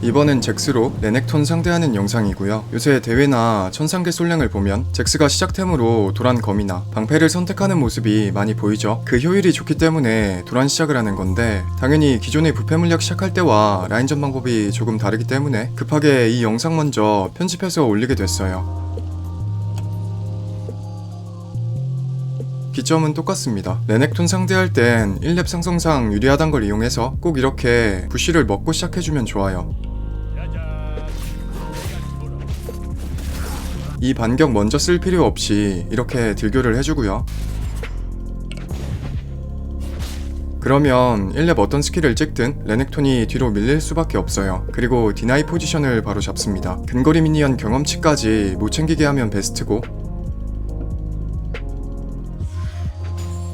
이번엔 잭스로 레넥톤 상대하는 영상이고요. 요새 대회나 천상계 솔랭을 보면 잭스가 시작템으로 도란 검이나 방패를 선택하는 모습이 많이 보이죠. 그 효율이 좋기 때문에 도란 시작을 하는 건데 당연히 기존의 부패 물약 시작할 때와 라인전 방법이 조금 다르기 때문에 급하게 이 영상 먼저 편집해서 올리게 됐어요. 기점은 똑같습니다. 레넥톤 상대할 땐 1렙 상성상 유리하단 걸 이용해서 꼭 이렇게 부시를 먹고 시작해주면 좋아요. 이 반격 먼저 쓸 필요 없이 이렇게 딜교를 해주고요. 그러면 1렙 어떤 스킬을 찍든 레넥톤이 뒤로 밀릴 수밖에 없어요. 그리고 디나이 포지션을 바로 잡습니다. 근거리 미니언 경험치까지 못 챙기게 하면 베스트고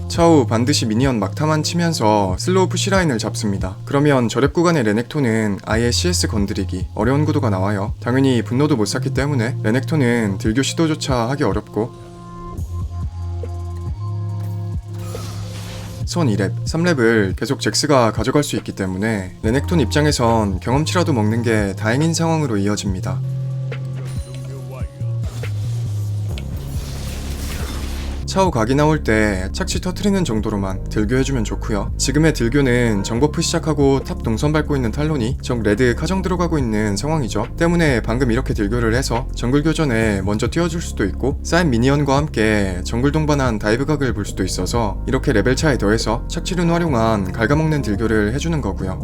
차후 반드시 미니언 막타만 치면서 슬로우 푸시라인을 잡습니다. 그러면 저랩 구간의 레넥톤은 아예 CS 건드리기 어려운 구도가 나와요. 당연히 분노도 못 샀기 때문에 레넥톤은 딜교 시도조차 하기 어렵고 손 2렙, 3렙을 계속 잭스가 가져갈 수 있기 때문에 레넥톤 입장에선 경험치라도 먹는 게 다행인 상황으로 이어집니다. 차후 각이 나올 때 착시 터트리는 정도로만 딜교해주면 좋고요. 지금의 딜교는 정버프 시작하고 탑 동선 밟고 있는 탈론이 정 레드 카정 들어가고 있는 상황이죠. 때문에 방금 이렇게 딜교를 해서 정글 교전에 먼저 뛰어줄 수도 있고 쌓인 미니언과 함께 정글 동반한 다이브 각을 볼 수도 있어서 이렇게 레벨 차에 더해서 착취를 활용한 갉아먹는 딜교를 해주는 거고요.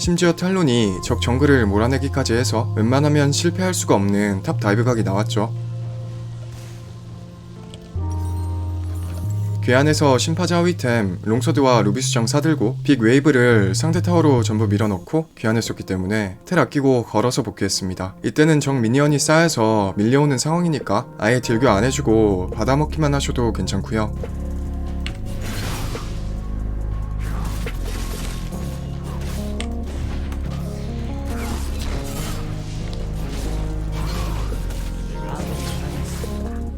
심지어 탈론이 적 정글을 몰아내기까지 해서 웬만하면 실패할 수가 없는 탑 다이브 각이 나왔죠. 괴한에서 심파자 하위템 롱서드와 루비수정 사들고 빅 웨이브를 상대 타워로 전부 밀어넣고 귀환했었기 때문에 텔 아끼고 걸어서 복귀했습니다. 이때는 정 미니언이 쌓여서 밀려오는 상황이니까 아예 딜교 안 해주고 받아먹기만 하셔도 괜찮고요.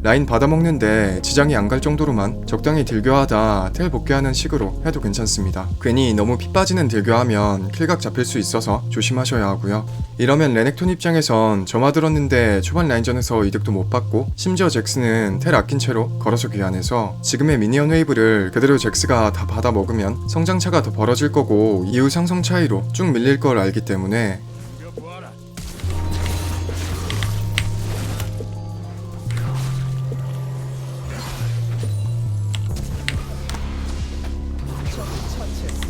라인 받아먹는데 지장이 안 갈 정도로만 적당히 딜교하다 텔 복귀하는 식으로 해도 괜찮습니다. 괜히 너무 피 빠지는 딜교하면 킬각 잡힐 수 있어서 조심하셔야 하고요. 이러면 레넥톤 입장에선 점화 들었는데 초반 라인전에서 이득도 못 받고 심지어 잭스는 텔 아낀 채로 걸어서 귀환해서 지금의 미니언 웨이브를 그대로 잭스가 다 받아먹으면 성장차가 더 벌어질 거고 이후 상성 차이로 쭉 밀릴 걸 알기 때문에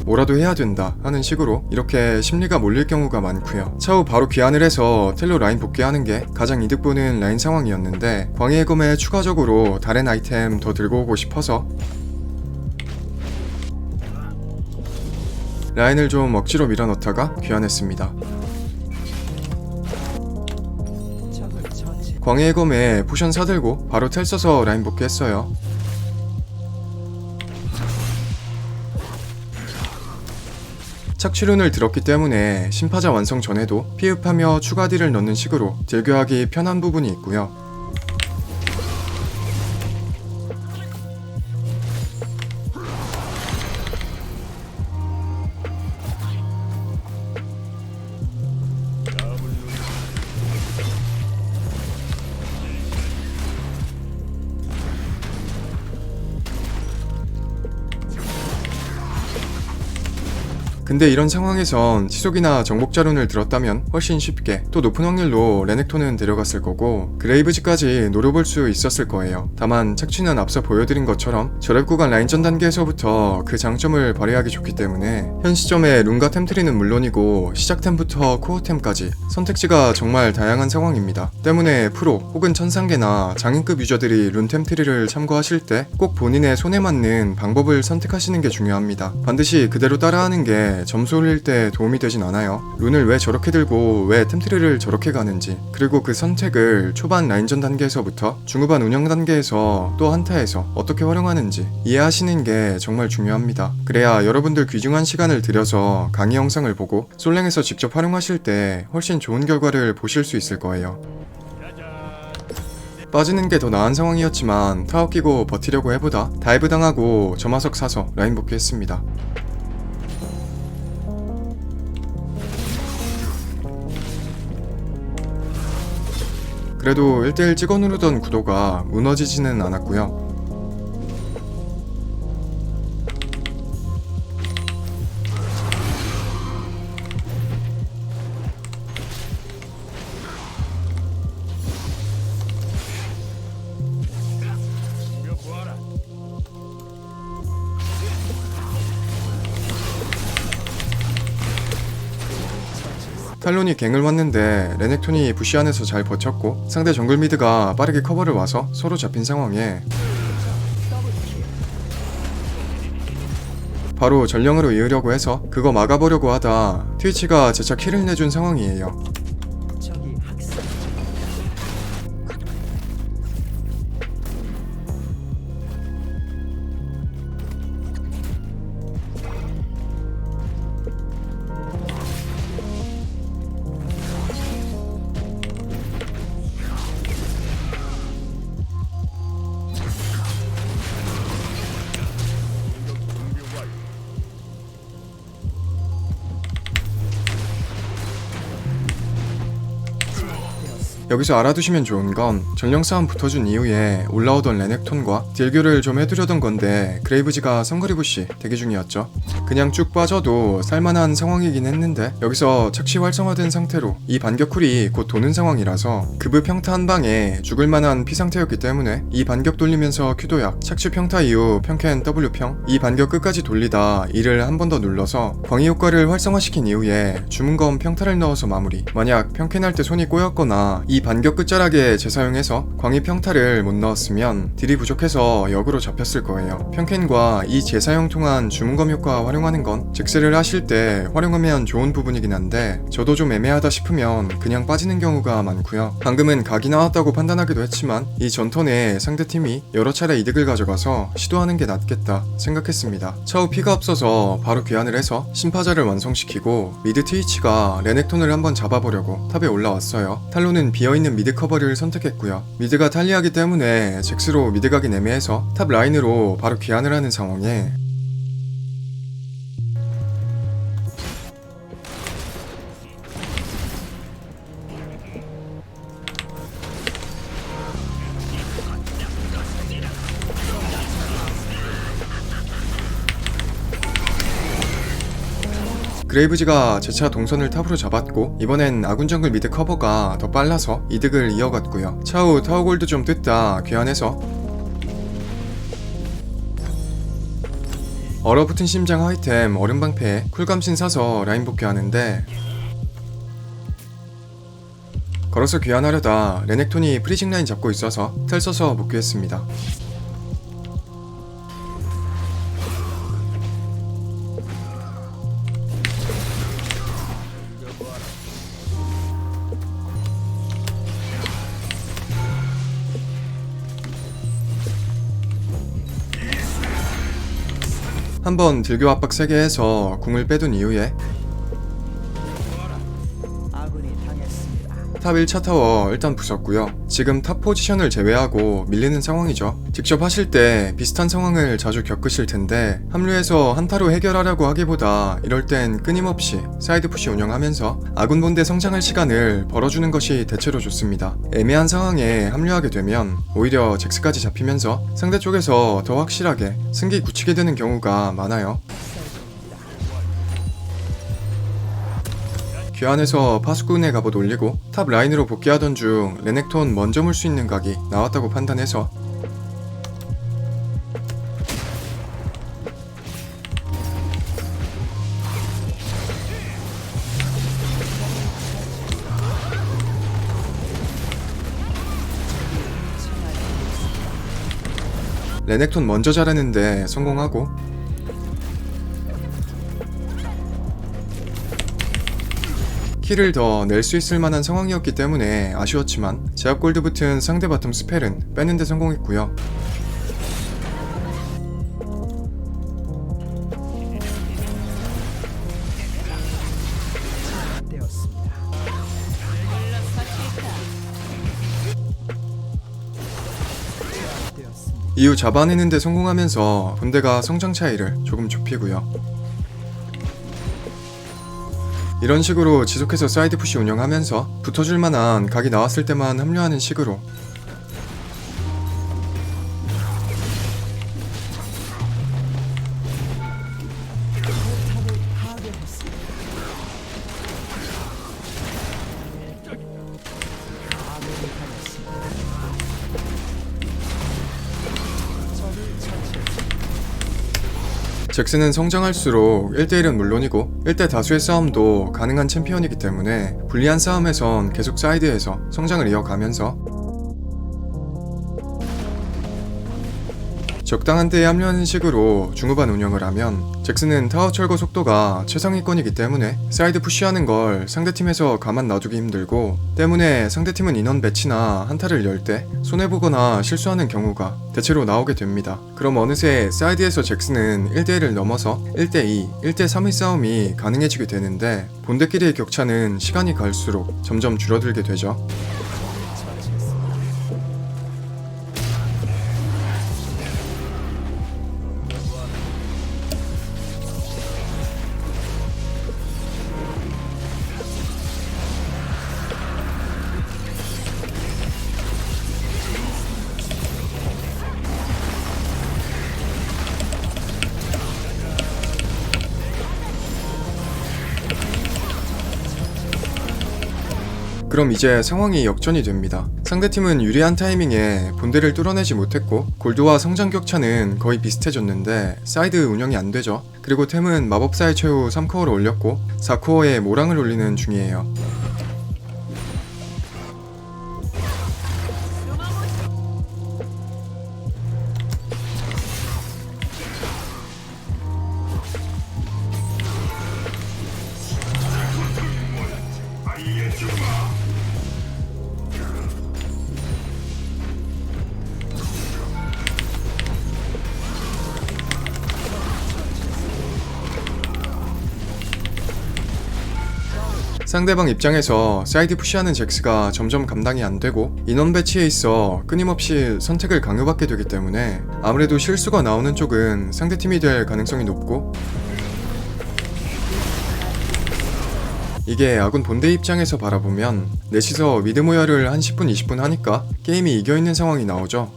뭐라도 해야 된다 하는 식으로 이렇게 심리가 몰릴 경우가 많고요. 차후 바로 귀환을 해서 텔로 라인 복귀하는 게 가장 이득 보는 라인 상황이었는데 광해의 검에 추가적으로 다른 아이템 더 들고 오고 싶어서 라인을 좀 억지로 밀어넣다가 귀환했습니다. 광해의 검에 포션 사들고 바로 텔 써서 라인 복귀했어요. 착취룬을 들었기 때문에 심파자 완성 전에도 피흡하며 추가 딜을 넣는 식으로 딜교하기 편한 부분이 있고요. 근데 이런 상황에선 치속이나 정복자룬을 들었다면 훨씬 쉽게 또 높은 확률로 레넥톤은 데려갔을 거고 그레이브즈까지 노려볼 수 있었을 거예요. 다만 착취는 앞서 보여드린 것처럼 저랩 구간 라인전 단계에서부터 그 장점을 발휘하기 좋기 때문에 현 시점에 룬과 템트리는 물론이고 시작템부터 코어템까지 선택지가 정말 다양한 상황입니다. 때문에 프로 혹은 천상계나 장인급 유저들이 룬 템트리를 참고하실 때 꼭 본인의 손에 맞는 방법을 선택하시는 게 중요합니다. 반드시 그대로 따라하는 게게 점수 올릴 때 도움이 되진 않아요. 룬을 왜 저렇게 들고 왜 템트리를 저렇게 가는지 그리고 그 선택을 초반 라인전 단계에서부터 중후반 운영 단계에서 또 한타에서 어떻게 활용하는지 이해하시는 게 정말 중요합니다. 그래야 여러분들 귀중한 시간을 들여서 강의 영상을 보고 솔랭에서 직접 활용하실 때 훨씬 좋은 결과를 보실 수 있을 거예요. 빠지는 게 더 나은 상황이었지만 타워 끼고 버티려고 해보다 다이브 당하고 점화석 사서 라인 복귀했습니다. 그래도 1대1 찍어 누르던 구도가 무너지지는 않았고요. 탈론이 갱을 왔는데 레넥톤이 부시 안에서 잘 버텼고 상대 정글 미드가 빠르게 커버를 와서 서로 잡힌 상황에 바로 전령으로 이으려고 해서 그거 막아보려고 하다 트위치가 재차 킬을 내준 상황이에요. 여기서 알아두시면 좋은 건 전령 싸움 붙어준 이후에 올라오던 레넥톤과 딜교를 좀 해두려던 건데 그레이브즈가 성거리 부시 대기 중이었죠. 그냥 쭉 빠져도 살만한 상황이긴 했는데 여기서 착시 활성화된 상태로 이 반격 쿨이 곧 도는 상황이라서 급브 평타 한 방에 죽을 만한 피 상태였기 때문에 이 반격 돌리면서 큐도약 착시 평타 이후 평캔 W평 이 반격 끝까지 돌리다 이를 한 번 더 눌러서 광희 효과를 활성화시킨 이후에 주문검 평타를 넣어서 마무리 만약 평캔할 때 손이 꼬였거나 이 반격 끝자락에 재사용해서 광희 평타를 못 넣었으면 딜이 부족해서 역으로 잡혔을 거예요. 평캔과 이 재사용 통한 주문검 효과 활용하는 건 직스를 하실 때 활용하면 좋은 부분이긴 한데 저도 좀 애매하다 싶으면 그냥 빠지는 경우가 많고요. 방금은 각이 나왔다고 판단하기도 했지만 이 전턴에 상대팀이 여러 차례 이득을 가져가서 시도하는 게 낫겠다 생각했습니다. 차후 피가 없어서 바로 귀환을 해서 심파자를 완성시키고 미드 트위치가 레넥톤을 한번 잡아보려고 탑에 올라왔어요. 탈로는 비어 있는 미드 커버를 선택했고요. 미드가 탈리하기 때문에 잭스로 미드 가긴 애매해서 탑 라인으로 바로 귀환을 하는 상황에 그레이브즈가 재차 동선을 탑으로 잡았고 이번엔 아군 정글 미드 커버가 더 빨라서 이득을 이어갔고요. 차후 타워골드 좀 뜯다 귀환해서 얼어붙은 심장 아이템 얼음방패에 쿨감신 사서 라인 복귀하는데 걸어서 귀환하려다 레넥톤이 프리징 라인 잡고 있어서 텔 써서 복귀했습니다. 한번 딜교 압박 세게 해서 궁을 빼둔 이후에 탑 1차 타워 일단 부쉈고요. 지금 탑 포지션을 제외하고 밀리는 상황이죠. 직접 하실 때 비슷한 상황을 자주 겪으실 텐데 합류해서 한타로 해결하려고 하기보다 이럴 땐 끊임없이 사이드 푸시 운영하면서 아군 본대 성장할 시간을 벌어주는 것이 대체로 좋습니다. 애매한 상황에 합류하게 되면 오히려 잭스까지 잡히면서 상대 쪽에서 더 확실하게 승기 굳히게 되는 경우가 많아요. 귀환해서 파수꾼의 갑옷 올리고 탑 라인으로 복귀하던 중 레넥톤 먼저 물 수 있는 각이 나왔다고 판단해서 레넥톤 먼저 자르는데 성공하고 킬을 더낼 수 있을 만한 상황이었기 때문에 아쉬웠지만 제압 골드 붙은 상대 바텀 스펠은 빼는데 성공했고요. 이후 잡아내는데 성공하면서 본대가 성장 차이를 조금 좁히고요. 이런 식으로 지속해서 사이드 푸시 운영하면서 붙어줄 만한 각이 나왔을 때만 합류하는 식으로 잭스는 성장할수록 1대1은 물론이고 1대 다수의 싸움도 가능한 챔피언이기 때문에 불리한 싸움에선 계속 사이드에서 성장을 이어가면서 적당한 때에 합류하는 식으로 중후반 운영을 하면 잭스는 타워 철거 속도가 최상위권이기 때문에 사이드 푸시하는 걸 상대팀에서 가만 놔두기 힘들고 때문에 상대팀은 인원 배치나 한타를 열 때 손해보거나 실수하는 경우가 대체로 나오게 됩니다. 그럼 어느새 사이드에서 잭스는 1대1을 넘어서 1대2, 1대3의 싸움이 가능해지게 되는데 본대끼리의 격차는 시간이 갈수록 점점 줄어들게 되죠. 그럼 이제 상황이 역전이 됩니다. 상대팀은 유리한 타이밍에 본대를 뚫어내지 못했고 골드와 성장 격차는 거의 비슷해졌는데 사이드 운영이 안 되죠. 그리고 템은 마법사의 최후 3코어를 올렸고 4코어에 모랑을 올리는 중이에요. 상대방 입장에서 사이드 푸시하는 잭스가 점점 감당이 안 되고 인원 배치에 있어 끊임없이 선택을 강요받게 되기 때문에 아무래도 실수가 나오는 쪽은 상대팀이 될 가능성이 높고 이게 아군 본대 입장에서 바라보면 넷이서 미드 모여를 한 10분 20분 하니까 게임이 이겨있는 상황이 나오죠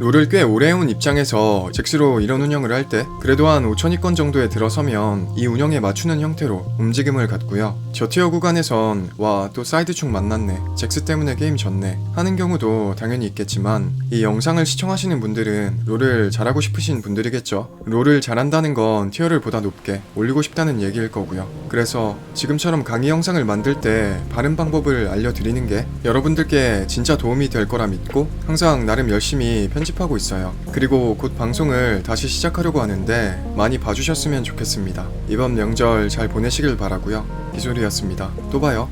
롤을 꽤 오래 해온 입장에서 잭스로 이런 운영을 할 때 그래도 한 5천위권 정도에 들어서면 이 운영에 맞추는 형태로 움직임을 갖고요. 저 티어 구간에선 와 또 사이드 축 만났네 잭스 때문에 게임 졌네 하는 경우도 당연히 있겠지만 이 영상을 시청하시는 분들은 롤을 잘하고 싶으신 분들이겠죠. 롤을 잘한다는 건 티어를 보다 높게 올리고 싶다는 얘기일 거고요. 그래서 지금처럼 강의 영상을 만들 때 바른 방법을 알려드리는 게 여러분들께 진짜 도움이 될 거라 믿고 항상 나름 열심히 편집 하고 있어요. 그리고 곧 방송을 다시 시작하려고 하는데 많이 봐주셨으면 좋겠습니다. 이번 명절 잘 보내시길 바라고요. 비소리였습니다. 또 봐요.